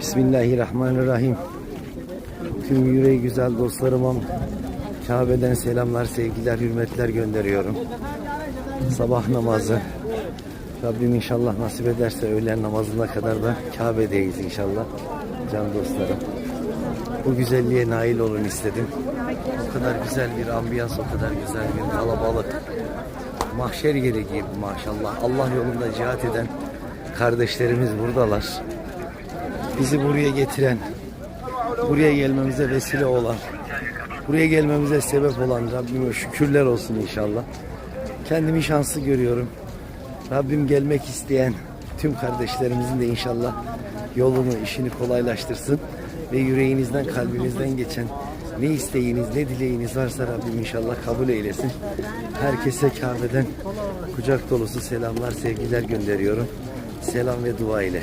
Bismillahirrahmanirrahim. Tüm yüreği güzel dostlarıma Kabe'den selamlar, sevgiler, hürmetler gönderiyorum. Sabah namazı. Rabbim inşallah nasip ederse öğlen namazına kadar da Kabe'deyiz inşallah. Can dostlarım. Bu güzelliğe nail olun istedim. O kadar güzel bir ambiyans, o kadar güzel bir kalabalık. Mahşer yeri maşallah. Allah yolunda cihat eden kardeşlerimiz buradalar. Bizi buraya getiren, buraya gelmemize vesile olan, buraya gelmemize sebep olan Rabbime şükürler olsun inşallah. Kendimi şanslı görüyorum. Rabbim gelmek isteyen tüm kardeşlerimizin de inşallah yolunu, işini kolaylaştırsın ve yüreğinizden, kalbinizden geçen ne isteğiniz, ne dileğiniz varsa Rabbim inşallah kabul eylesin. Herkese Kabe'den kucak dolusu selamlar, sevgiler gönderiyorum. Selam ve dua ile.